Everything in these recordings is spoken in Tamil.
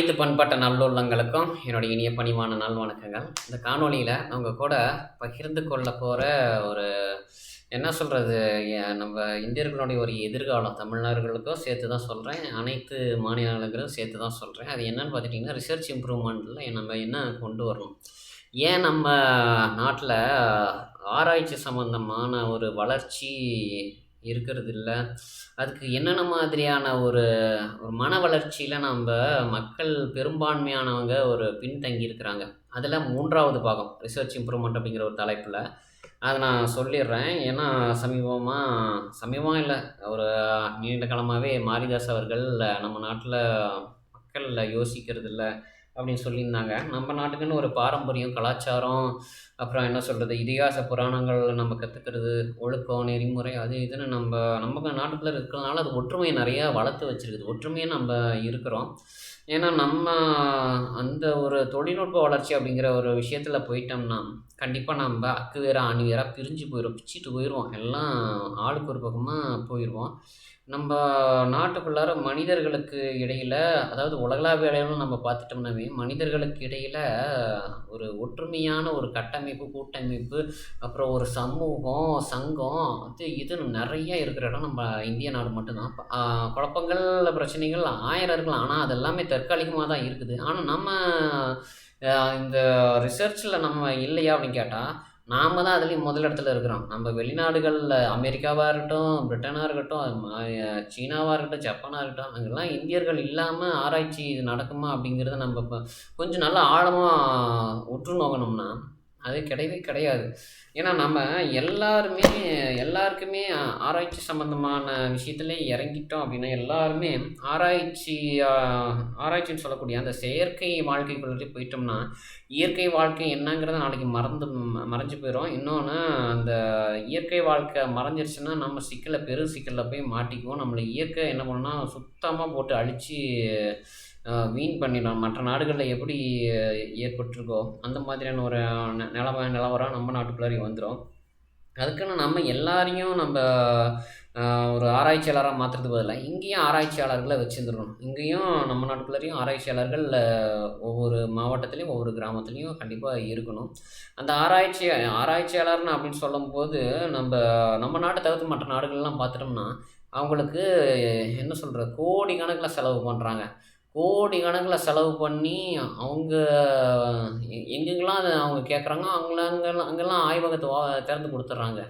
அனைத்து பண்பட்ட நல்லுள்ளங்களுக்கும் என்னுடைய இனிய பணிவான நல் வணக்கங்கள். இந்த காணொளியில் அவங்க கூட பகிர்ந்து கொள்ள போகிற ஒரு என்ன சொல்கிறது நம்ம இந்தியர்களுடைய ஒரு எதிர்காலம் தமிழர்களுக்கும் சேர்த்து தான் சொல்கிறேன் அனைத்து மாநிலங்களுக்கும் சேர்த்து தான் சொல்கிறேன் அது என்னன்னு பார்த்துட்டிங்கன்னா ரிசர்ச் இம்ப்ரூவ்மெண்ட்டில் நம்ம என்ன கொண்டு வரணும்? ஏன் நம்ம நாட்டில் ஆராய்ச்சி சம்மந்தமான ஒரு வளர்ச்சி இருக்கிறது இல்லை அதுக்கு என்னென்ன மாதிரியான ஒரு ஒரு மன வளர்ச்சியில் நம்ம மக்கள் பெரும்பான்மையானவங்க ஒரு பின்தங்கி இருக்கிறாங்க. அதில் மூன்றாவது பாகம் ரிசர்ச் இம்ப்ரூவ்மெண்ட் அப்படிங்கிற ஒரு தலைப்பில். அதை நான் சொல்லிடுறேன். ஏன்னா சமீபமாக சமீபமாக இல்லை ஒரு நீண்ட காலமாகவே மாரிதாஸ் அவர்கள் நம்ம நாட்டில் மக்கள் யோசிக்கிறது இல்லை அப்படின்னு சொல்லியிருந்தாங்க. நம்ம நாட்டுக்குன்னு ஒரு பாரம்பரியம் கலாச்சாரம் அப்புறம் என்ன சொல்கிறது இதிகாச புராணங்கள் நம்ம கற்றுக்கிறது ஒழுக்கம் நெறிமுறை அது இதுன்னு நம்ம நம்ம நாட்டுக்குள்ளே இருக்கிறதுனால அது ஒற்றுமையை நிறையா வளர்த்து வச்சுருக்குது. ஒற்றுமையை நம்ம இருக்கிறோம். ஏன்னா நம்ம அந்த ஒரு தொழில்நுட்ப வளர்ச்சி அப்படிங்கிற ஒரு விஷயத்தில் போயிட்டோம்னா கண்டிப்பாக நம்ம அக்கு வேற ஆணி வேற பிரிஞ்சு போயிடும் பிச்சுட்டு போயிடுவோம். எல்லாம் ஆளுக்கு ஒரு பக்கமாக போயிடுவோம் நம்ம நாட்டுக்குள்ளார மனிதர்களுக்கு இடையில் அதாவது உலகளாவிய அளவில் நம்ம பார்த்துட்டோம்னாவே மனிதர்களுக்கு இடையில் ஒரு ஒற்றுமையான ஒரு கட்டமைப்பு கூட்டமைப்பு அப்புறம் ஒரு சமூகம் சங்கம் அது இதுன்னு நிறைய இருக்கிற இடம் நம்ம இந்திய நாடு மட்டும்தான். குழப்பங்கள் பிரச்சனைகள் ஆயிரம் இருக்கலாம். ஆனால் அது எல்லாமே தற்காலிகமாக தான் இருக்குது. ஆனால் நம்ம இந்த ரிசர்ச்சில் நம்ம இல்லையா அப்படின்னு கேட்டால் நாம் தான் அதுலேயும் முதலிடத்துல இருக்கிறோம். நம்ம வெளிநாடுகளில் அமெரிக்காவாக இருக்கட்டும் பிரிட்டனாக இருக்கட்டும் சீனாவாக இருக்கட்டும் ஜப்பானாக இருக்கட்டும் அங்கெல்லாம் இந்தியர்கள் இல்லாமல் ஆராய்ச்சி இது நடக்குமா அப்படிங்கிறத நம்ம இப்போ கொஞ்சம் நல்லா ஆழமாக உற்று நோக்கணும்னா அது கிடையவே கிடையாது. ஏன்னா நம்ம எல்லாருமே எல்லாருக்குமே ஆராய்ச்சி சம்மந்தமான விஷயத்துல இறங்கிட்டோம் அப்படின்னா எல்லாருமே ஆராய்ச்சி ஆராய்ச்சின்னு சொல்லக்கூடிய அந்த செயற்கை வாழ்க்கைக்குள்ளே போயிட்டோம்னா இயற்கை வாழ்க்கை என்னங்கிறத நாளைக்கு மறந்து மறைஞ்சு போயிடும் இன்னொன்று அந்த இயற்கை வாழ்க்கை மறைஞ்சிருச்சுன்னா நம்ம சிக்கலை பெரும் சிக்கலில் போய் மாட்டிக்குவோம். நம்மளை இயற்கை என்ன பண்ணோம்னா சுத்தமாக போட்டு அழித்து வீண் பண்ணிடலாம். மற்ற நாடுகளில் எப்படி ஏற்பட்டிருக்கோ அந்த மாதிரியான ஒரு நிலவ நிலவரம் நம்ம நாட்டுக்குள்ளாரையும் வந்துடும் அதுக்குன்னு நம்ம எல்லாரையும் நம்ம ஒரு ஆராய்ச்சியாளராக மாற்றுறது பதிலாக இங்கேயும் ஆராய்ச்சியாளர்களை வச்சுருந்துடணும் இங்கேயும் நம்ம நாட்டுக்குள்ளேயும் ஆராய்ச்சியாளர்கள் ஒவ்வொரு மாவட்டத்துலேயும் ஒவ்வொரு கிராமத்துலேயும் கண்டிப்பாக இருக்கணும். அந்த ஆராய்ச்சி ஆராய்ச்சியாளர்னு அப்படின்னு சொல்லும்போது நம்ம நம்ம நாட்டை தவிர்த்து மற்ற நாடுகள்லாம் பார்த்துட்டோம்னா அவங்களுக்கு என்ன சொல்கிற கோடி கணக்கில் செலவு பண்ணுறாங்க கோடி கணக்கில் செலவு பண்ணி அவங்க எங்கெங்கெல்லாம் அதை அவங்க கேட்குறாங்க அவங்கள அங்கெல்லாம் அங்கெல்லாம் ஆய்வகத்தை திறந்து கொடுத்துட்றாங்க.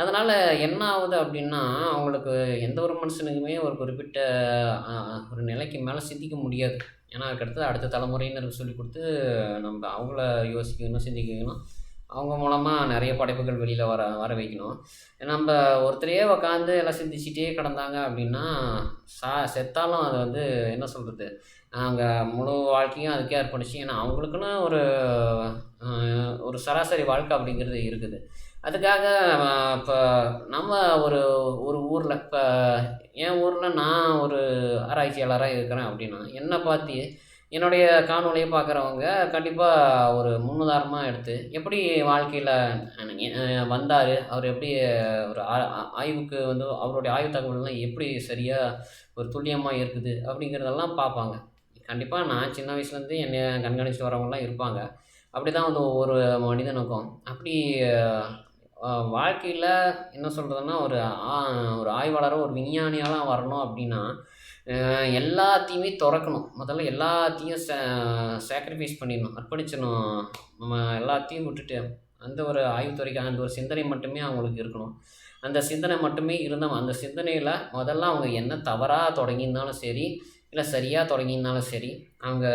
அதனால் என்ன ஆகுது அப்படின்னா அவங்களுக்கு எந்த ஒரு மனுஷனுக்குமே ஒரு குறிப்பிட்ட ஒரு நிலைக்கு மேலே சிந்திக்க முடியாது. ஏன்னா அதுக்கடுத்து அடுத்த தலைமுறையினருக்கு சொல்லி கொடுத்து நம்ம அவங்கள யோசிக்கணும் சிந்திக்கணும். அவங்க மூலமாக நிறைய படைப்புகள் வெளியில் வர வர வைக்கணும். நம்ம ஒருத்தரையே உக்காந்து எல்லாம் சிந்திச்சிட்டே கிடந்தாங்க அப்படின்னா சா செத்தாலும் அது வந்து என்ன சொல்கிறது நாங்கள் முழு வாழ்க்கையும் அதுக்கே அர்ப்பணிச்சு ஏன்னா அவங்களுக்குன்னு ஒரு ஒரு சராசரி வாழ்க்கை அப்படிங்கிறது இருக்குது. அதுக்காக இப்போ நம்ம ஒரு ஒரு ஊரில் இப்போ என் ஊரில் நான் ஒரு ஆராய்ச்சியாளராக இருக்கிறேன் அப்படின்னா என்னை பார்த்து என்னுடைய காணொலியை பார்க்குறவங்க கண்டிப்பாக ஒரு முன்னுதாரணமாக எடுத்து எப்படி வாழ்க்கையில் வந்தார் அவர் எப்படி ஒரு ஆய்வுக்கு வந்து அவருடைய ஆய்வு தகவல்லாம் எப்படி சரியாக ஒரு துல்லியமாக இருக்குது அப்படிங்கிறதெல்லாம் பார்ப்பாங்க. கண்டிப்பாக நான் சின்ன வயசுலேருந்து என்னை கண்காணிச்சுட்டு வரவங்களாம் இருப்பாங்க. அப்படி தான் வந்து ஒவ்வொரு மனிதனுக்கும். அப்படி வாழ்க்கையில் என்ன சொல்கிறதுன்னா ஒரு ஒரு ஆய்வாளராக ஒரு விஞ்ஞானியாலாம் வரணும் அப்படின்னா எல்லாத்தையுமே திறக்கணும். முதல்ல எல்லாத்தையும் சே சேக்ரிஃபைஸ் பண்ணிடணும். அர்ப்பணிச்சிடணும். நம்ம எல்லாத்தையும் விட்டுட்டு அந்த ஒரு ஆய்வுத்துறைக்கு அந்த ஒரு சிந்தனை மட்டுமே அவங்களுக்கு இருக்கணும். அந்த சிந்தனை மட்டுமே இருந்தால் அந்த சிந்தனையில் முதல்ல அவங்க என்ன தவறாக தொடங்கியிருந்தாலும் சரி இல்லை சரியாக தொடங்கியிருந்தாலும் சரி அவங்க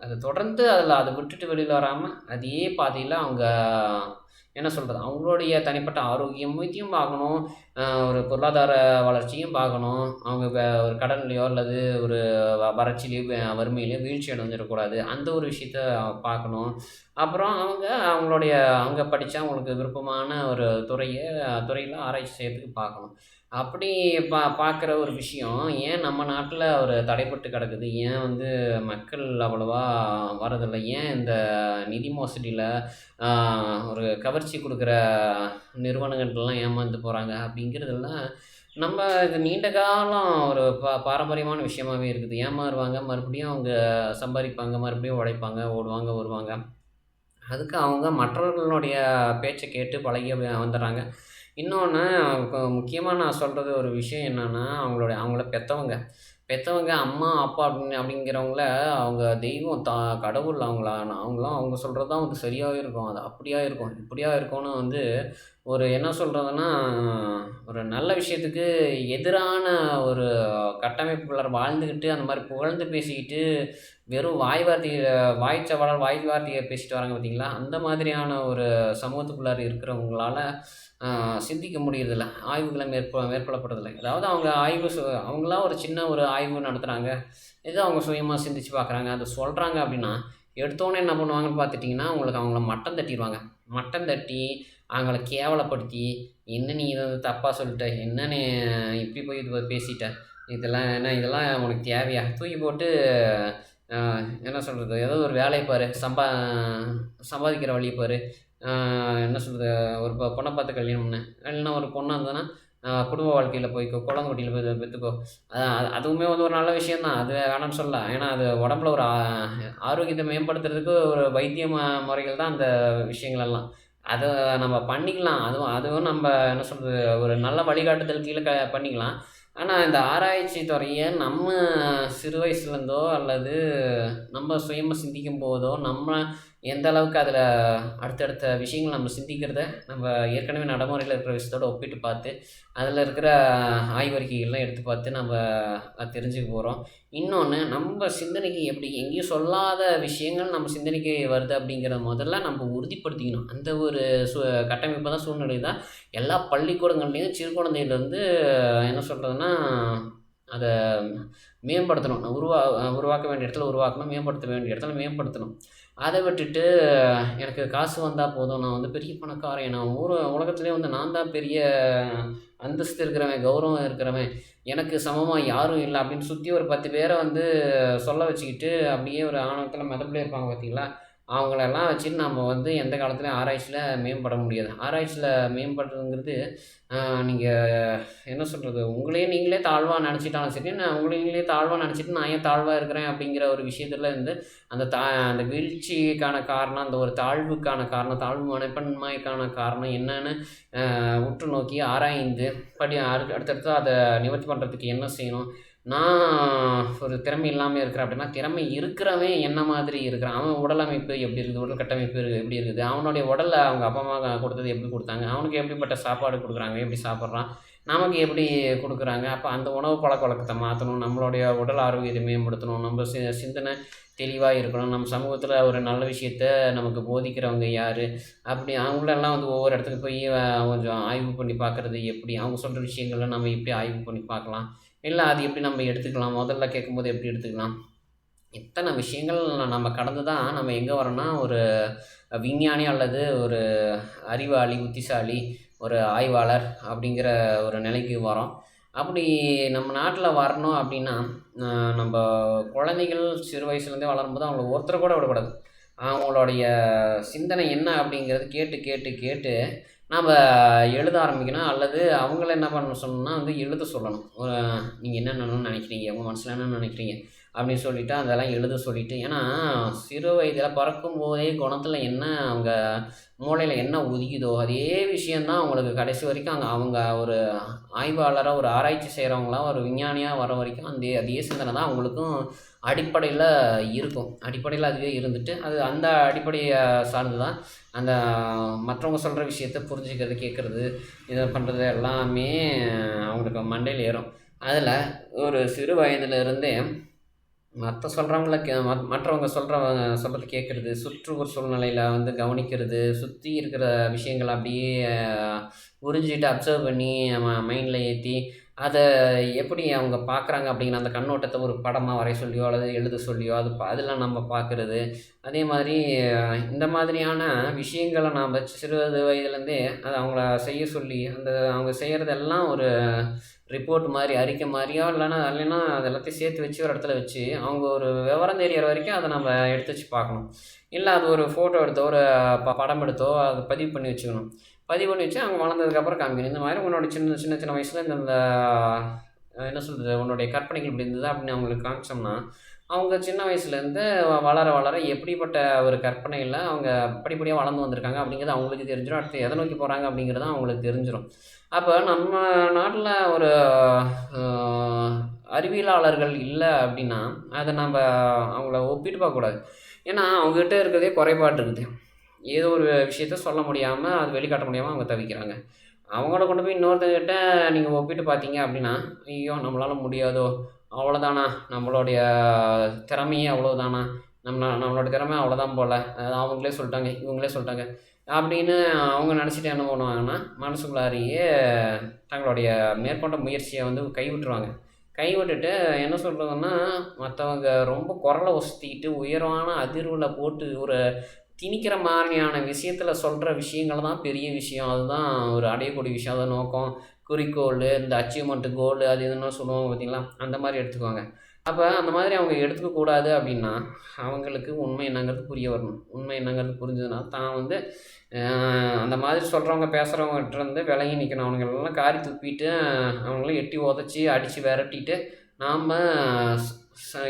அதை தொடர்ந்து அதில் அதை விட்டுட்டு வெளியில் வராமல் அதே பாதையில் அவங்க என்ன சொல்கிறது அவங்களுடைய தனிப்பட்ட ஆரோக்கியமும் ஆகணும். ஒரு பொருளாதார வளர்ச்சியும் பார்க்கணும் அவங்க ஒரு கடன்லையோ அல்லது ஒரு வறட்சிலையோ வறுமையிலையோ வீழ்ச்சி அடைஞ்சிடக்கூடாது அந்த ஒரு விஷயத்த பார்க்கணும் அப்புறம் அவங்க அவங்களுடைய அவங்க படித்தா அவங்களுக்கு விருப்பமான ஒரு துறையை துறையில் ஆராய்ச்சி செய்யறதுக்கு பார்க்கணும். அப்படி பா பார்க்குற ஒரு விஷயம் ஏன் நம்ம நாட்டில் ஒரு தடைப்பட்டு கிடக்குது? ஏன் வந்து மக்கள் அவ்வளோவா வரதில்லை ஏன் இந்த நிதி மோசடியில் ஒரு கவர்ச்சி கொடுக்குற நிறுவனங்கள்லாம் ஏமாந்து போகிறாங்க அப்படிங்கிறதெல்லாம் நம்ம இது நீண்ட காலம் ஒரு பா பாரம்பரியமான விஷயமாவே இருக்குது. ஏமாறுவாங்க, மறுபடியும் அவங்க சம்பாதிப்பாங்க மறுபடியும் உழைப்பாங்க, ஓடுவாங்க, வருவாங்க. அதுக்கு அவங்க மற்றவர்களுடைய பேச்சை கேட்டு பழகி வந்துடுறாங்க இன்னொன்று முக்கியமாக நான் சொல்கிறது ஒரு விஷயம் என்னென்னா அவங்களுடைய அவங்கள பெற்றவங்க பெற்றவங்க அம்மா, அப்பா அப்படின்னு அப்படிங்கிறவங்கள அவங்க தெய்வம், தா கடவுள் அவங்களா அவங்களாம் அவங்க சொல்கிறது தான் வந்து சரியாகவே இருக்கும். அது அப்படியா இருக்கும், இப்படியா இருக்கும்னு வந்து ஒரு என்ன சொல்கிறதுன்னா ஒரு நல்ல விஷயத்துக்கு எதிரான ஒரு கட்டமைப்புக்குள்ளார வாழ்ந்துக்கிட்டு அந்த மாதிரி புகழ்ந்து பேசிக்கிட்டு, வெறும் வாய் வார்த்தைய வாய் சவாலால் வாய் வார்த்தையை பேசிட்டு வராங்க பார்த்தீங்களா? அந்த மாதிரியான ஒரு சமூகத்துக்குள்ளார இருக்கிறவங்களால சிந்திக்க முடியறதில்ல. ஆய்வுகளை மேற்கொ மேற்கொள்ளப்படுறதில்லை அதாவது அவங்க ஆய்வு சு அவங்களா ஒரு சின்ன ஒரு ஆய்வு நடத்துகிறாங்க ஏதோ அவங்க சுயமாக சிந்திச்சு பார்க்குறாங்க. அதை சொல்கிறாங்க அப்படின்னா, எடுத்தோன்னே என்ன பண்ணுவாங்கன்னு பார்த்துட்டிங்கன்னா உங்களுக்கு அவங்கள மட்டம் தட்டிடுவாங்க மட்டம் தட்டி, அவங்கள கேவலப்படுத்தி, "என்ன நீ இதை வந்து சொல்லிட்ட என்ன நீ இப்படி போய் இது பேசிட்ட? இதெல்லாம் என்ன இதெல்லாம் உனக்கு தேவையா?" தூக்கி போட்டு என்ன சொல்கிறது ஏதோ ஒரு வேலையை பாரு. சம்பா சம்பாதிக்கிற வழியை பாரு. என்ன சொல்கிறது ஒரு பொண்ணை பார்த்து கல்யாணம் பண்ணு. இல்லைன்னா ஒரு பொண்ணாக இருந்ததுன்னா, குடும்ப வாழ்க்கையில் போய்க்கோ. குளங்குட்டியில் போய் பெற்றுக்கோ அதான் அதுவுமே வந்து ஒரு நல்ல விஷயம் தான். அது வேணாம்னு சொல்லலாம் ஏன்னா அது உடம்புல ஒரு ஆரோக்கியத்தை மேம்படுத்துறதுக்கு ஒரு வைத்திய முறைகள் தான் அந்த விஷயங்களெல்லாம் அதை நம்ம பண்ணிக்கலாம். அதுவும் அதுவும் நம்ம என்ன சொல்கிறது ஒரு நல்ல வழிகாட்டுதல் கீழே க பண்ணிக்கலாம். ஆனால் இந்த ஆராய்ச்சி துறையை நம்ம சிறு வயசுலேருந்தோ அல்லது நம்ம சுயமா சிந்திக்கும்போதோ, நம்ம எந்த அளவுக்கு அதில் அடுத்தடுத்த விஷயங்கள் நம்ம சிந்திக்கிறத, நம்ம ஏற்கனவே நடைமுறையில் இருக்கிற விஷயத்தோட ஒப்பிட்டு பார்த்து, அதில் இருக்கிற ஆய்வறிக்கைகள்லாம் எடுத்து பார்த்து நம்ம தெரிஞ்சுக்க போகிறோம் இன்னொன்று நம்ம சிந்தனைக்கு எப்படி எங்கேயும் சொல்லாத விஷயங்கள் நம்ம சிந்தனைக்கு வருது அப்படிங்கிறத முதல்ல நம்ம உறுதிப்படுத்திக்கணும். அந்த ஒரு சு கட்டமைப்பு தான், சூழ்நிலை தான் எல்லா பள்ளிக்கூடங்கள்லேயும் சிறு குழந்தையிலேருந்து என்ன சொல்கிறதுன்னா அதை மேம்படுத்தணும். உருவா உருவாக்க வேண்டிய இடத்துல உருவாக்கணும். மேம்படுத்த வேண்டிய இடத்துல மேம்படுத்தணும். அதை விட்டுட்டு, எனக்கு காசு வந்தால் போதும். நான் வந்து பெரிய பணக்காரன். நான் ஊர் உலகத்துலேயே வந்து நான் தான் பெரிய அந்தஸ்து இருக்கிறவன், கௌரவம் இருக்கிறவன். எனக்கு சமமாக யாரும் இல்லை அப்படின்னு சுற்றி ஒரு பத்து பேரை வந்து சொல்ல வச்சுக்கிட்டு, அப்படியே ஒரு ஆணவத்தில் மிதப்பிலே இருப்பாங்க பார்த்தீங்களா? அவங்களெல்லாம் வச்சுட்டு நம்ம வந்து எந்த காலத்துலேயும் ஆராய்ச்சியில் மேம்பட முடியாது. ஆராய்ச்சியில் மேம்படுறதுங்கிறது, நீங்கள் என்ன சொல்கிறது உங்களையே நீங்களே தாழ்வாக நினச்சிட்டாலும் சரி, நான் உங்களை நீங்களே தாழ்வாக நினச்சிட்டு நான் ஏன் தாழ்வாக இருக்கிறேன் அப்படிங்கிற ஒரு விஷயத்துல இருந்து, அந்த தா அந்த வீழ்ச்சிக்கான காரணம், அந்த ஒரு தாழ்வுக்கான காரணம், தாழ்வு மனப்பன்மைக்கான காரணம் என்னென்னு உற்று நோக்கி ஆராய்ந்து, படி அடுத்தடுத்து அதை நிவர்த்தி பண்ணுறதுக்கு என்ன செய்யணும்? நான் ஒரு திறமை இல்லாமல் இருக்கிறேன் அப்படின்னா, திறமை இருக்கிறவன் என்ன மாதிரி இருக்கிறான்? அவன் உடல் அமைப்பு எப்படி இருக்குது? உடல் கட்டமைப்பு எப்படி இருக்குது? அவனுடைய உடலை அவங்க அப்பா, அம்மா கொடுத்தது எப்படி கொடுத்தாங்க அவனுக்கு எப்படிப்பட்ட சாப்பாடு கொடுக்குறாங்க எப்படி சாப்பிட்றான் நமக்கு எப்படி கொடுக்குறாங்க அப்போ அந்த உணவு பழக்க வழக்கத்தை மாற்றணும் நம்மளுடைய உடல் ஆரோக்கியத்தை மேம்படுத்தணும். நம்ம சி சிந்தனை தெளிவாக இருக்கணும். நம்ம சமூகத்தில் ஒரு நல்ல விஷயத்த நமக்கு போதிக்கிறவங்க யார் அப்படி அவங்களெல்லாம் வந்து ஒவ்வொரு இடத்துக்கு போய் கொஞ்சம் ஆய்வு பண்ணி பார்க்குறது எப்படி? அவங்க சொல்கிற விஷயங்கள நம்ம எப்படி ஆய்வு பண்ணி பார்க்கலாம்? இல்லை அது எப்படி நம்ம எடுத்துக்கலாம்? முதல்ல கேட்கும்போது எப்படி எடுத்துக்கலாம்? இத்தனை விஷயங்கள் நம்ம கடந்து தான் நம்ம எங்கே வரோம்னா, ஒரு விஞ்ஞானி அல்லது ஒரு அறிவாளி, புத்திசாலி, ஒரு ஆய்வாளர் அப்படிங்கிற ஒரு நிலைக்கு வரோம். அப்படி நம்ம நாட்டில் வரணும் அப்படின்னா, நம்ம குழந்தைகள் சிறு வயசுலேருந்தே வளரும்போது அவங்கள ஒருத்தர் கூட விடக்கூடாது. அவங்களுடைய சிந்தனை என்ன அப்படிங்கிறது கேட்டு, கேட்டு, கேட்டு நாம் எழுத ஆரம்பிக்கணும். அல்லது அவங்கள என்ன பண்ண சொல்லணும்னா வந்து எழுத சொல்லணும். நீங்கள் என்னென்னு நினைக்கிறீங்க உங்கள் மனசில் என்னென்னு நினைக்கிறீங்க என்ன அப்படின்னு சொல்லிட்டு அதெல்லாம் எழுத சொல்லிட்டு ஏன்னா, சிறு வயதில பிறக்கும்போதே குணத்தில் என்ன அவங்க மூளையில் என்ன உதிக்குதோ, அதே விஷயம் தான் அவங்களுக்கு கடைசி வரைக்கும் அங்கே அவங்க ஒரு ஆய்வாளராக ஒரு ஆராய்ச்சி செய்கிறவங்களாம் ஒரு விஞ்ஞானியாக வர வரைக்கும் அந்த அதே சிந்தனை தான் அவங்களுக்கும் அடிப்படையில் இருக்கும். அடிப்படையில் அதுவே இருந்துட்டு, அது அந்த அடிப்படையை சார்ந்து தான் அந்த மற்றவங்க சொல்கிற விஷயத்த புரிஞ்சுக்கிறது, கேட்குறது இதை பண்ணுறது எல்லாமே அவங்களுக்கு மண்டையில் ஏறும். அதில் ஒரு சிறு வயதிலிருந்தே மற்ற சொல்கிறவங்கள கே ம மற்றவங்க சொல்கிறவங்க சொல்கிறது கேட்குறது சுற்றுப்புற சூழ்நிலையில் வந்து கவனிக்கிறது, சுற்றி இருக்கிற விஷயங்கள அப்படியே உறிஞ்சிட்டு அப்சர்வ் பண்ணி ம மைண்டில் ஏற்றி அதை எப்படி அவங்க பார்க்குறாங்க அப்படிங்கிற அந்த கண்ணோட்டத்தை ஒரு படமாக வரைய சொல்லியோ அல்லது எழுத சொல்லியோ அது ப அதெல்லாம் நம்ம பார்க்குறது அதே மாதிரி இந்த மாதிரியான விஷயங்களை நாம் சிறு வயதுலேருந்தே அதை அவங்கள செய்ய சொல்லி அந்த அவங்க செய்கிறதெல்லாம் ஒரு ரிப்போர்ட் மாதிரி அறிக்கை மாதிரியோ இல்லைன்னா இல்லைன்னா அது எல்லாத்தையும் சேர்த்து வச்சு ஒரு இடத்துல வச்சு அவங்க ஒரு விவரம் தெரியற வரைக்கும் அதை நம்ம எடுத்து வச்சு பார்க்கணும். இல்லை அது ஒரு ஃபோட்டோ எடுத்தோ ஒரு ப படம் எடுத்தோ அதை பதிவு பண்ணி வச்சுக்கணும். பதிவு பண்ணி வச்சு அவங்க வளர்ந்ததுக்கப்புறம் காமிக்கணும். இந்த மாதிரி உன்னோட சின்ன சின்ன சின்ன வயசில் இந்த என்ன சொல்கிறது உன்னுடைய கற்பனைகள் இப்படி இருந்தது அப்படின்னு அவங்களுக்கு காமிச்சோம்னா அவங்க சின்ன வயசுலேருந்து வளர வளர எப்படிப்பட்ட ஒரு கற்பனையில் அவங்க படிப்படியாக வளர்ந்து வந்திருக்காங்க அப்படிங்கிறது அவங்களுக்கு தெரிஞ்சிடும் அடுத்து எதை நோக்கி போகிறாங்க அப்படிங்கிறது அவங்களுக்கு தெரிஞ்சிடும் அப்போ நம்ம நாட்டில் ஒரு அறிவியலாளர்கள் இல்லை அப்படின்னா அதை நம்ம அவங்கள ஒப்பிட்டு பார்க்கக்கூடாது ஏன்னா அவங்ககிட்ட இருக்கிறதே குறைபாடு இருக்குது. ஏதோ ஒரு விஷயத்த சொல்ல முடியாமல் அது வெளிக்காட்ட முடியாமல் அவங்க தவிக்கிறாங்க. அவங்களோட கொண்டு போய் இன்னொருத்தங்கிட்ட நீங்கள் ஒப்பிட்டு பார்த்தீங்க அப்படின்னா ஐயோ நம்மளால் முடியாதோ அவ்வளோதானா நம்மளுடைய திறமையே அவ்வளோதானா நம்ம நம்மளோட திறமை அவ்வளோதான் போல். அவங்களே சொல்லிட்டாங்க இவங்களே சொல்லிட்டாங்க. அப்படின்னு அவங்க நினச்சிட்டு என்ன பண்ணுவாங்கன்னா மனசுக்குள்ளாரியே தங்களுடைய மேற்கொண்ட முயற்சியை வந்து கைவிட்டுருவாங்க. கைவிட்டுட்டு என்ன சொல்கிறதுன்னா மற்றவங்க ரொம்ப குரலை ஒசத்திக்கிட்டு உயரமான அதிர்வில் போட்டு ஒரு திணிக்கிற மாதிரியான விஷயத்தில் சொல்கிற விஷயங்கள் தான் பெரிய விஷயம். அதுதான் ஒரு அடையக்கூடிய விஷயம். அதை நோக்கம் குறிக்கோள் இந்த அச்சீவ்மெண்ட்டு கோல் அது இதுன்னு சொல்லுவாங்க பார்த்தீங்களா அந்த மாதிரி எடுத்துக்குவாங்க. அப்போ அந்த மாதிரி அவங்க எடுத்துக்க கூடாது அப்படின்னா அவங்களுக்கு உண்மை என்னங்கிறது புரிய வரணும். உண்மை என்னங்கிறது புரிஞ்சதுன்னா தான் வந்து அந்த மாதிரி சொல்கிறவங்க பேசுகிறவங்ககிட்ட இருந்து விலகி நிற்கணும் அவங்களெல்லாம் காரி துப்பிட்டு அவங்களாம் எட்டி உதச்சி அடித்து விரட்டிட்டு நாம்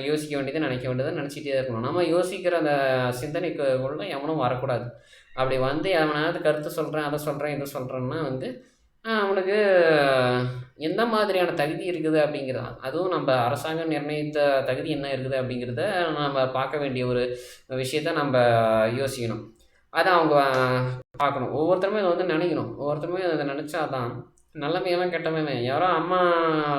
யோசிக்க வேண்டியதை நினைக்க வேண்டியதை நினச்சிட்டே இருக்கணும். நம்ம யோசிக்கிற அந்த சிந்தனைக்குள்ள எவனும் வரக்கூடாது. அப்படி வந்து எவனாவது கருத்து சொல்கிறேன் அதை சொல்கிறேன் இதை சொல்கிறேன்னா வந்து அவனுக்கு எந்த மாதிரியான தகுதி இருக்குது அப்படிங்கிறது? அதுவும் நம்ம அரசாங்கம் நிர்ணயித்த தகுதி என்ன இருக்குது அப்படிங்கிறத நம்ம பார்க்க வேண்டிய ஒரு விஷயத்த நம்ம யோசிக்கணும். அதை அவங்க பார்க்கணும். ஒவ்வொருத்தருமே இதை வந்து நினைக்கணும். ஒவ்வொருத்தருமே அதை நினச்சா தான் நல்லமையவன் கெட்டவன் யாரோ அம்மா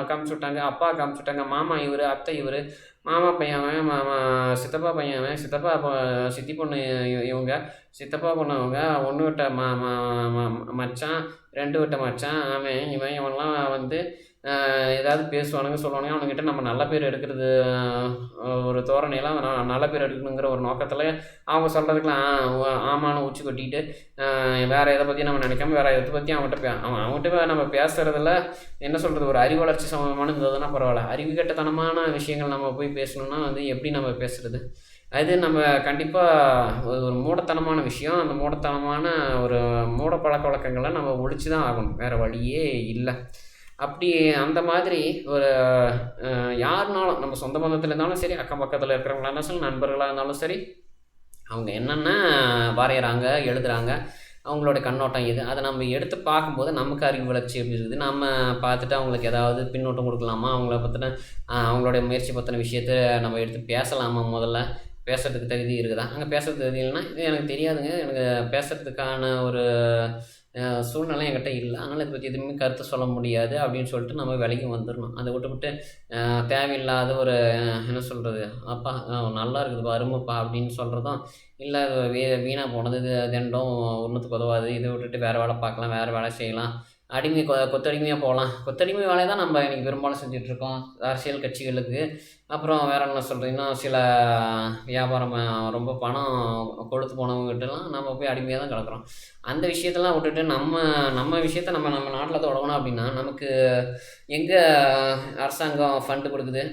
காமிச்சு விட்டாங்க அப்பா காமிச்சு விட்டாங்க மாமா இவர் அத்தை இவர் மாமா பையன் அவன் மாமா சித்தப்பா பையன் அவன் சித்தப்பா சித்தி பொண்ணு இவங்க சித்தப்பா பொண்ணு அவங்க ஒன்று விட்ட மா மா- மச்சான் ரெண்டு விட்ட மச்சான் அவன் இவன் இவன்லாம் வந்து ஏதாவது பேசுவானுங்க சொல்லுவானுங்க. அவனுங்கிட்ட நம்ம நல்ல பேர் எடுக்கிறது ஒரு தோரணையெல்லாம் நல்ல பேர் எடுக்கணுங்கிற ஒரு நோக்கத்தில் அவங்க சொல்கிறதுக்கெலாம் ஆமான்னு உச்சி கொட்டிட்டு வேறு எதை பற்றி நம்ம நினைக்காம வேறு எதை பற்றி அவன்கிட்ட பே அவன் அவன்கிட்ட நம்ம பேசுகிறதுல என்ன சொல்கிறது ஒரு அறிவு வளர்ச்சி சமமான இருந்ததுன்னா பரவாயில்ல. அறிவு கெட்டத்தனமான விஷயங்கள் நம்ம போய் பேசணுன்னா வந்து எப்படி நம்ம பேசுகிறது அது நம்ம கண்டிப்பாக ஒரு ஒரு மூடத்தனமான விஷயம். அந்த மூடத்தனமான ஒரு மூட பழக்க வழக்கங்களை நம்ம ஒழிச்சு தான் ஆகணும். வேறு வழியே இல்லை. அப்படி அந்த மாதிரி ஒரு யாருனாலும் நம்ம சொந்த பந்தத்தில் இருந்தாலும் சரி அக்கம் பக்கத்தில் இருக்கிறவங்களா இருந்தாலும் சரி நண்பர்களாக இருந்தாலும் சரி அவங்க என்னென்ன வரைகிறாங்க எழுதுகிறாங்க அவங்களோட கண்ணோட்டம் இது அதை நம்ம எடுத்து பார்க்கும்போது நமக்கு அறிவு வளர்ச்சி எப்படி இருக்குது நம்ம பார்த்துட்டு அவங்களுக்கு ஏதாவது பின்னோட்டம் கொடுக்கலாமா? அவங்கள பற்றின அவங்களுடைய முயற்சி பற்றின விஷயத்த நம்ம எடுத்து பேசலாமா முதல்ல? பேசுறதுக்கு தகுதி இருக்குதா? அங்கே பேசுறதுக்கு தகுதி இல்லைன்னா இது எனக்கு தெரியாதுங்க. எனக்கு பேசுறதுக்கான ஒரு சூழ்நிலை என்கிட்ட இல்லை. அதனால் இதை பற்றி எதுவுமே கருத்து சொல்ல முடியாது அப்படின்னு சொல்லிட்டு நம்ம விலைக்கு வந்துடணும் அதை விட்டுவிட்டு தேவையில்லாத ஒரு என்ன சொல்கிறது அப்பா நல்லா இருக்குது அருமைப்பா அப்படின்னு சொல்கிறதும் இல்லை வீ வீணாக போனது இது திண்டம் ஒன்றுத்துக்கு உதவாது. இதை விட்டுட்டு வேறு வேலை பார்க்கலாம் வேறு வேலை செய்யலாம். அடிமை கொ கொத்தடிமையாக போகலாம். கொத்தடிமை வேலையை தான் நம்ம இன்றைக்கி பெரும்பாலும் செஞ்சிட்ருக்கோம். அரசியல் கட்சிகளுக்கு. அப்புறம் வேற என்ன சொல்கிறீங்கன்னா சில வியாபாரம் ரொம்ப பணம் கொடுத்து போனவங்ககிட்டலாம் நம்ம போய் அடிமையாக தான் கிடக்குறோம் அந்த விஷயத்தெல்லாம் விட்டுட்டு நம்ம நம்ம விஷயத்த நம்ம நம்ம நாட்டில் தொடங்கணும் அப்படின்னா நமக்கு எங்கே அரசாங்கம் ஃபண்டு கொடுக்குது?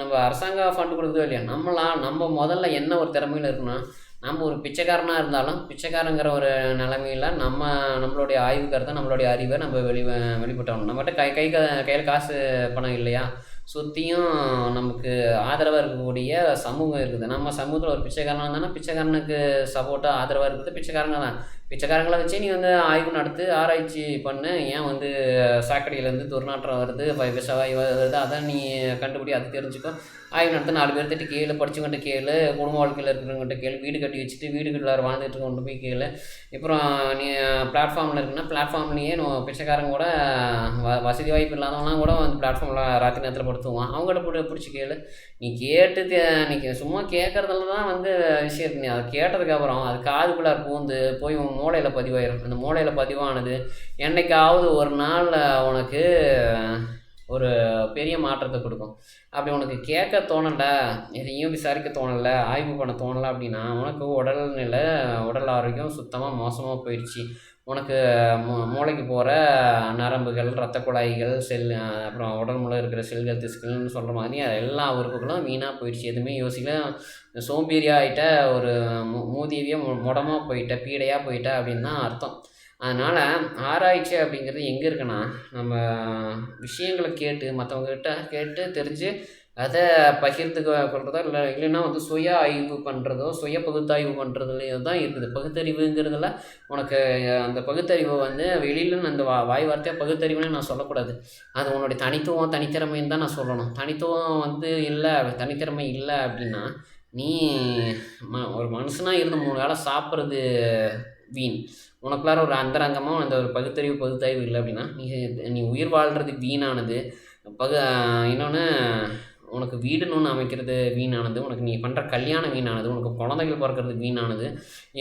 நம்ம அரசாங்கம் ஃபண்டு கொடுக்குதோ இல்லையா நம்மளா நம்ம முதல்ல என்ன ஒரு திறமையில் இருக்குன்னா நம்ம ஒரு பிச்சைக்காரனாக இருந்தாலும் பிச்சைக்காரங்கிற ஒரு நிலமையில நம்ம நம்மளுடைய ஆய்வு கருத்தை நம்மளுடைய அறிவை நம்ம வெளி வெளிப்பட்டோம் நம்மகிட்ட கை கை க- கையில் காசு பணம் இல்லையா? சுற்றியும் நமக்கு ஆதரவாக இருக்கக்கூடிய சமூகம் இருக்குது. நம்ம சமூகத்தில் ஒரு பிச்சைக்காரனாக இருந்தானா பிச்சைக்காரனுக்கு சப்போர்ட்டாக ஆதரவாக இருக்குது பிச்சைக்காரங்க தான். பிச்சைக்காரங்களை வச்சு நீ வந்து ஆய்வு நடத்து ஆராய்ச்சி பண்ணு. ஏன் வந்து சாக்கடையிலேருந்து துர்நாற்றம் வருது வ- விஷவாயு வருது அதை நீ கண்டுபிடி அது தெரிஞ்சுக்கோ. ஆய்வு நடத்த நாலு பேர்த்திட்ட கேளு படிச்சவங்ககிட்ட கேளு குடும்ப வாழ்க்கையில் இருக்கிறவங்ககிட்ட கேளு வீடு கட்டி வச்சுட்டு வீடுகளில் வாழ்ந்துட்டு கொண்டு போய் கேளு. அப்புறம் நீ பிளாட்ஃபார்மில் இருக்குன்னா பிளாட்ஃபார்ம்லேயே பிச்சைக்காரங்க கூட வ வசதி வாய்ப்பு இல்லாதவங்களாம் கூட வந்து பிளாட்ஃபார்மில் ராத்திரி நேரத்தில் படுத்துவான் அவங்கள்ட்ட பிடி பிடிச்சி கேளு. நீ கேட்டு நீ கே- சும்மா கேட்குறதுல தான் வந்து விஷயம் இருக்கு. நீ அதை கேட்டதுக்கப்புறம் அது காதுக்குள்ளார் பூந்து போய் மூளையில் பதிவாயிரும். அந்த மூளையில் பதிவானது என்றைக்காவது ஒரு நாள் உனக்கு ஒரு பெரிய மாற்றத்தை கொடுக்கும். அப்படி உனக்கு கேட்க தோணலை எதையும் விசாரிக்க தோணலை ஆய்வு பண்ண தோணலை அப்படின்னா உனக்கு உடல்நிலை உடல் ஆரோக்கியம் சுத்தமாக மோசமாக போயிடுச்சு. உனக்கு மூ மூளைக்கு போகிற நரம்புகள் ரத்த குழாய்கள் செல் அப்புறம் உடல் முழுக்க இருக்கிற செல்கள் திசுக்கள்னு சொல்கிற மாதிரி எல்லா உறுப்புகளும் வீணாக போயிடுச்சு. எதுவுமே யோசிக்கல. சோம்பேறியாக ஆகிட்ட ஒரு மூ மூதேவியாக மு போயிட்ட பீடையாக போயிட்ட அப்படின்னு தான் அர்த்தம். அதனால் ஆராய்ச்சி அப்படிங்கிறது எங்கே இருக்குன்னா நம்ம விஷயங்களை கேட்டு மற்றவங்ககிட்ட கேட்டு தெரிஞ்சு அதை பகிர்ந்து கொள்றதோ இல்லை இல்லைன்னா வந்து சுய ஆய்வு பண்ணுறதோ சுய பகுத்தாய்வு பண்ணுறதுலையோ தான் இருக்குது பகுத்தறிவுங்கிறதுல உனக்கு அந்த பகுத்தறிவை வந்து வெளியில் அந்த வா வாய் வார்த்தையாக பகுத்தறிவுன்னு நான் சொல்லக்கூடாது. அது உன்னுடைய தனித்துவம் தனித்திறமைன்னு தான் நான் சொல்லணும். தனித்துவம் வந்து இல்லை தனித்திறமை இல்லை அப்படின்னா நீ ம ஒரு மனுஷனாக இருந்து மூணு வேளை சாப்பிட்றது வீண். உனக்குள்ளார ஒரு அந்தரங்கமாக அந்த ஒரு பகுத்தறிவு பகுத்தாய்வு இல்லை அப்படின்னா நீ நீ உயிர் வாழ்கிறது வீணானது. பகு இன்னொன்று உனக்கு வீடுன்னு ஒன்று அமைக்கிறது வீணானது உனக்கு நீ பண்ணுற கல்யாணம் வீணானது உனக்கு குழந்தைகள் பிறக்கிறது வீணானது.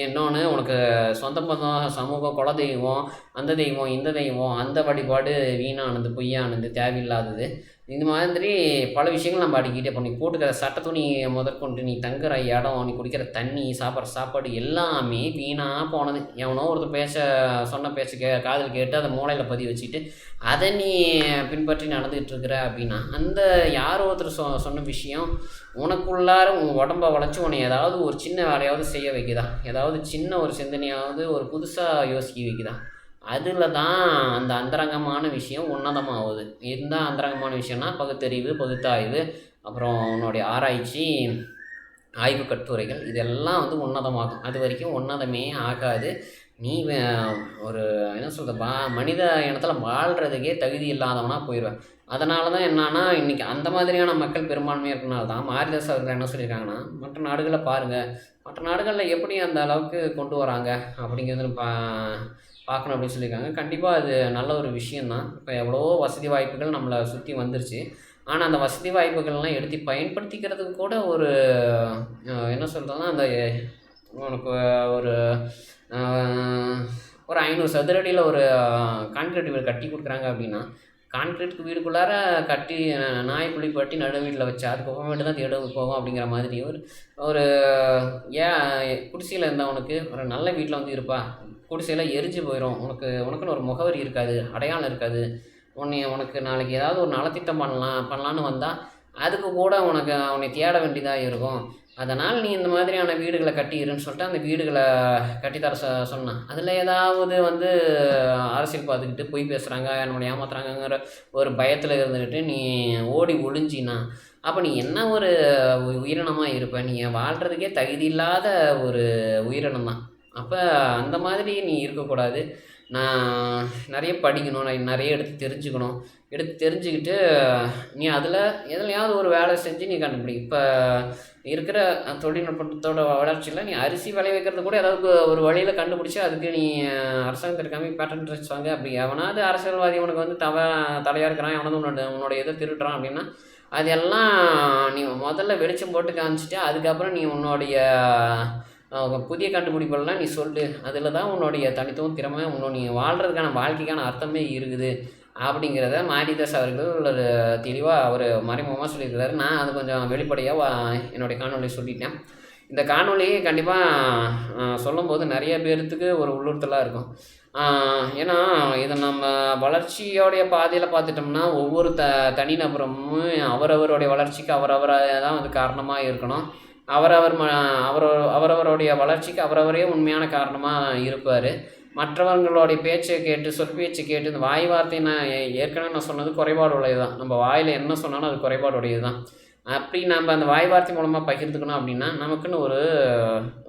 இன்னொன்று உனக்கு சொந்த பந்தம் சமூகம் குல தெய்வம் அந்த தெய்வம் இந்த தெய்வம் அந்த வழிபாடு வீணானது பொய்யானது தேவையில்லாதது. இந்த மாதிரி பல விஷயங்கள் நம்ம அடிக்கிட்டே பண்ணி போட்டுக்கிற சட்ட துணி முதற்கொண்டு நீ தங்குற இடம் நீ குடிக்கிற தண்ணி சாப்பிட்ற சாப்பாடு எல்லாமே வீணாக போனது. எவனோ ஒருத்தர் பேச சொன்ன பேச்ச கே காதில் கேட்டு அதை மூளையில் பதிவு வச்சுட்டு அதை நீ பின்பற்றி நடந்துகிட்டு இருக்கிற அப்படின்னா அந்த யார் ஒருத்தர் சொ சொன்ன விஷயம் உனக்குள்ளார உன் உடம்ப வளைச்சி உன்னை ஏதாவது ஒரு சின்ன வேலையாவது செய்ய வைக்குதா? ஏதாவது சின்ன ஒரு சிந்தனையாவது ஒரு புதுசாக யோசிக்க வைக்குதா? அதில் தான் அந்த அந்தரங்கமான விஷயம் உன்னதமாகுது. இதுதான் அந்தரங்கமான விஷயம்னா பகுத்தறிவு பகுத்தாய்வு அப்புறம் உன்னுடைய ஆராய்ச்சி ஆய்வு கட்டுரைகள் இதெல்லாம் வந்து உன்னதமாகும். அது வரைக்கும் உன்னதமே ஆகாது. நீ வே- ஒரு என்ன சொல்கிறது பா மனித இனத்தில் வாழ்கிறதுக்கே தகுதி இல்லாதவனா போயிடுவேன் அதனால தான் என்னன்னா இன்றைக்கி அந்த மாதிரியான மக்கள் பெரும்பான்மையாக இருக்கனால தான் மாரிதாஸ் அவர்கள் என்ன சொல்லியிருக்காங்கன்னா மற்ற நாடுகளை பாருங்கள் மற்ற நாடுகளில் எப்படி அந்த அளவுக்கு கொண்டு வராங்க அப்படிங்கிறது பா பார்க்கணும் அப்படின்னு சொல்லியிருக்காங்க. கண்டிப்பாக அது நல்ல ஒரு விஷயந்தான் இப்போ எவ்வளோ வசதி வாய்ப்புகள் நம்மளை சுற்றி வந்துருச்சு. ஆனால் அந்த வசதி வாய்ப்புகள்லாம் எடுத்து பயன்படுத்திக்கிறதுக்கு கூட ஒரு என்ன சொல்கிறதுனா அந்த உனக்கு ஒரு ஒரு ஐநூறு சதுரடியில் ஒரு கான்கிரீட் வீடு கட்டி கொடுக்குறாங்க அப்படின்னா கான்கிரீட்டுக்கு வீடுக்குள்ளார கட்டி அஹ், நாய் குளிப்பாட்டி நடு வீட்டில் வச்சு அதுக்கப்புறமேட்டு தான் தேட போகும் அப்படிங்கிற மாதிரி ஒரு ஒரு ஏன் குடிசையில் இருந்தவனுக்கு ஒரு நல்ல வீட்டில் வந்து இருப்பா. குடிசையெல்லாம் எரிஞ்சு போயிடும் உனக்கு உனக்குன்னு ஒரு முகவரி இருக்காது அடையாளம் இருக்காது. உன்னை உனக்கு நாளைக்கு ஏதாவது ஒரு நலத்திட்டம் பண்ணலாம் பண்ணலான்னு வந்தால் அதுக்கு கூட உனக்கு உன்னை தேட வேண்டியதாக இருக்கும். அதனால் நீ இந்த மாதிரியான வீடுகளை கட்டிடுன்னு சொல்லிட்டு அந்த வீடுகளை கட்டித்தர சொ சொன்னான். அதில் ஏதாவது வந்து அரசியல் பார்த்துக்கிட்டு பொய் பேசுகிறாங்க நம்மளை ஏமாத்துறாங்கங்கிற ஒரு பயத்தில் இருந்துக்கிட்டு நீ ஓடி ஒளிஞ்சினா அப்போ நீ என்ன ஒரு உயிரினமாக இருப்ப? நீ வாழ்கிறதுக்கே தகுதி இல்லாத ஒரு உயிரினம் தான் அப்போ அந்த மாதிரி நீ இருக்கக்கூடாது. நான் நிறைய படிக்கணும். நான் நிறைய எடுத்து தெரிஞ்சுக்கணும். எடுத்து தெரிஞ்சுக்கிட்டு நீ அதில் எதுலையாவது ஒரு வேலை செஞ்சு நீ கண்டுபிடி. இப்போ இருக்கிற தொழில்நுட்பத்தோட வளர்ச்சியில் நீ அரிசி விளைவிக்கிறது கூட ஏதாவது ஒரு வழியில் கண்டுபிடிச்சி அதுக்கு நீ அரசாங்கத்திற்கு இருக்காம பேட்டன் வச்சாங்க அப்படி. எவனாவது அரசியல்வாதி உனக்கு வந்து தவ தலையாக இருக்கிறான். எவனாவது உன்னோட உன்னோட இதை திருட்டுறான் அப்படின்னா அதெல்லாம் நீ முதல்ல வெளிச்சம் போட்டு காமிச்சிட்டு அதுக்கப்புறம் நீ உன்னுடைய புதிய கண்டுபிடிப்புகள்லாம் நீ சொல்லு. அதில் தான் உன்னுடைய தனித்துவம் திறமை உன்னோட நீ வாழ்கிறதுக்கான வாழ்க்கைக்கான அர்த்தமே இருக்குது அப்படிங்கிறத மாரிதாஸ் அவர்கள் ஒரு தெளிவாக அவர் மறைமுகமாக சொல்லியிருக்கிறாரு. நான் அது கொஞ்சம் வெளிப்படையாக வா- என்னுடைய காணொலியை சொல்லிட்டேன். இந்த காணொலி கண்டிப்பாக சொல்லும்போது நிறைய பேர்த்துக்கு ஒரு உள்ளுறுத்தலாக இருக்கும். ஏன்னா இதை நம்ம வளர்ச்சியோடைய பாதையில் பார்த்துட்டோம்னா ஒவ்வொரு த தனிநபரமும் அவரவருடைய வளர்ச்சிக்கு அவரவராக தான் வந்து காரணமாக இருக்கணும். அவரவர் ம அவர் அவரவருடைய வளர்ச்சிக்கு அவரவரே உண்மையான காரணமாக இருப்பார். மற்றவர்களுடைய பேச்சை கேட்டு சொல் பேச்சு கேட்டு இந்த வாய் வார்த்தை நான் ஏ- ஏற்கனவே நான் சொன்னது குறைபாடு உடையது தான் நம்ம வாயில் என்ன சொன்னாலும் அது குறைபாடு உடையது தான் அப்படி நம்ம அந்த வாய் வார்த்தை மூலமாக பகிர்ந்துக்கணும் அப்படின்னா நமக்குன்னு ஒரு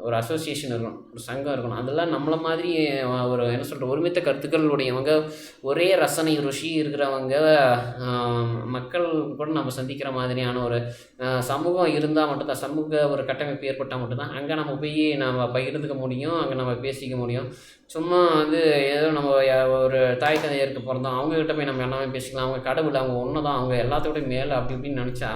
ஒரு அசோசியேஷன் இருக்கணும் ஒரு சங்கம் இருக்கணும். அதெல்லாம் நம்மள மாதிரி ஒரு என்ன சொல்கிற ஒருமித்த கருத்துக்களுடையவங்க ஒரே ரசனை ருஷி இருக்கிறவங்க மக்கள் கூட நம்ம சந்திக்கிற மாதிரியான ஒரு சமூகம் இருந்தால் மட்டும்தான் சமூக ஒரு கட்டமைப்பு ஏற்பட்டால் மட்டும்தான் அங்கே நம்ம போய் நம்ம பகிர்ந்துக்க முடியும் அங்கே நம்ம பேசிக்க முடியும். சும்மா வந்து ஏதோ நம்ம ஒரு தாய் தந்தையருக்கு பிறந்தோம் அவங்ககிட்ட போய் நம்ம எல்லாமே பேசிக்கலாம் அவங்க கடவுள் அவங்க ஒன்று தான் அவங்க எல்லாத்தோடய மேலே அப்படி இப்படின்னு நினச்சா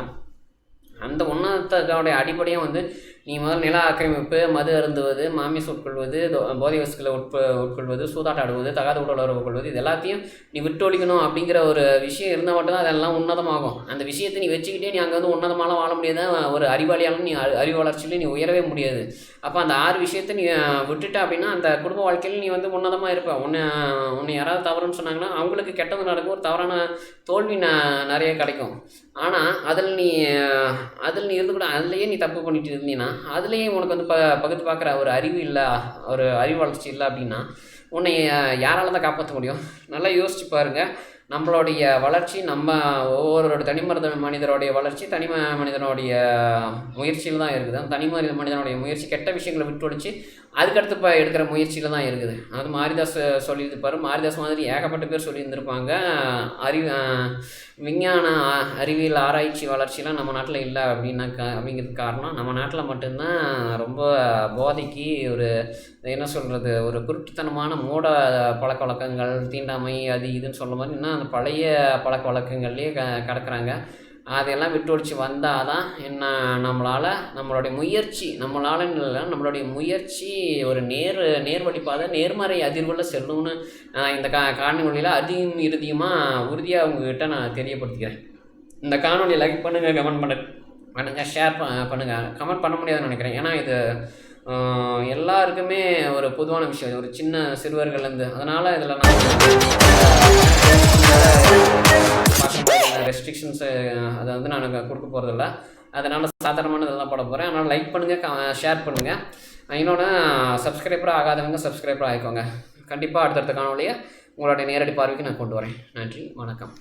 அந்த ஒன்றத்தோடைய அடிப்படையாக வந்து நீ முதல் நில ஆக்கிரமிப்பு மது அருந்துவது மாமிஸ் உட்கொள்வது போதை வஸ்துக்களை உட்ப உட்கொள்வது சூதாட்ட ஆடுவது தகாத உடல் உறவு கொள்வது இது எல்லாத்தையும் நீ விட்டொழிக்கணும் அப்படிங்கிற ஒரு விஷயம் இருந்தால் மட்டும்தான் அதெல்லாம் உன்னதமாகும். அந்த விஷயத்தை நீ வச்சுக்கிட்டே நீ அங்கே வந்து உன்னதமாலாம் வாழ முடியாது. ஒரு அறிவாளியாலும் நீ அறிவு வளர்ச்சியில் நீ உயரவே முடியாது. அப்போ அந்த ஆறு விஷயத்தை நீ விட்டுட்ட அப்படின்னா அந்த குடும்ப வாழ்க்கையில் நீ வந்து உன்னதமாக இருப்ப. உன்னை உன்னை யாராவது தவறுன்னு சொன்னாங்கன்னா அவங்களுக்கு கெட்டது நடக்கும். ஒரு தவறான தோல்வி ந நிறைய கிடைக்கும். ஆனால் அதில் நீ அதில் நீ இருந்து கூட அதுலேயே நீ தப்பு பண்ணிட்டு இருந்தீங்கன்னா அதுலேயும் உனக்கு வந்து ப பகுத்து பார்க்குற ஒரு அறிவு இல்லை ஒரு அறிவு வளர்ச்சி இல்லை அப்படின்னா உன்னை யாரால் யாரால தான் காப்பாற்ற முடியும்? நல்லா யோசிச்சு பாருங்கள் நம்மளுடைய வளர்ச்சி நம்ம ஒவ்வொருவரோட தனி மனித மனிதனுடைய வளர்ச்சி தனி மனிதனுடைய முயற்சியில் தான் இருக்குது. தனி மனித மனிதனுடைய முயற்சி கெட்ட விஷயங்களை விட்டு ஒழிச்சு அதுக்கடுத்து இப்போ எடுக்கிற முயற்சியில் தான் இருக்குது. அது மாரிதாஸ் சொல்லியிருப்பார். மாரிதாஸ் மாதிரி ஏகப்பட்ட பேர் சொல்லியிருந்திருப்பாங்க. அறிவு விஞ்ஞான அ- அறிவியல் ஆராய்ச்சி வளர்ச்சிலாம் நம்ம நாட்டில் இல்லை அப்படின்னா கா அப்படிங்கிறதுக்கு காரணம் நம்ம நாட்டில் மட்டும்தான் ரொம்ப போதைக்கு ஒரு என்ன சொல்கிறது ஒரு குருட்டுத்தனமான மூட பழக்க வழக்கங்கள் தீண்டாமை அது இதுன்னு சொல்ல மாதிரி இன்னும் அந்த பழைய பழக்க வழக்கங்கள்லேயே க கிடக்குறாங்க. அதையெல்லாம் விட்டு ஒழிச்சு வந்தால் தான் என்ன நம்மளால் நம்மளுடைய முயற்சி நம்மளால் இல்லை நம்மளுடைய முயற்சி ஒரு நேர் நேர்வழி பாதை நேர்மறை அதிர்வில் செல்லும்னு இந்த கா காணொலியில் அதிகம் இறுதியுமாக உறுதியாக உங்ககிட்ட நான் தெரியப்படுத்திக்கிறேன். இந்த காணொலியை லைக் பண்ணுங்கள் கமெண்ட் பண்ணு பண்ணுங்கள் ஷேர் ப பண்ணுங்கள் கமெண்ட் பண்ண முடியாதுன்னு நினைக்கிறேன். ஏன்னா இது எல்லாருக்குமே ஒரு பொதுவான விஷயம். ஒரு சின்ன சிறுவர்கள்லேருந்து அதனால் இதில் நான் ரெஸ்ட்ரிக்ஷன்ஸு அதை வந்து நான் கொடுக்க போகிறதில்ல அதனால் சாதாரணமான இதெல்லாம் போட போகிறேன் அதனால் லைக் பண்ணுங்கள் ஷேர் பண்ணுங்கள் இன்னொன்று சப்ஸ்கிரைபராக ஆகாதவங்க சப்ஸ்கிரைபர் ஆகிக்கோங்க. கண்டிப்பாக அடுத்தடுத்த காணொலியை உங்களுடைய நேரடி பார்வைக்கு நான் கொண்டு வரேன். நன்றி வணக்கம்.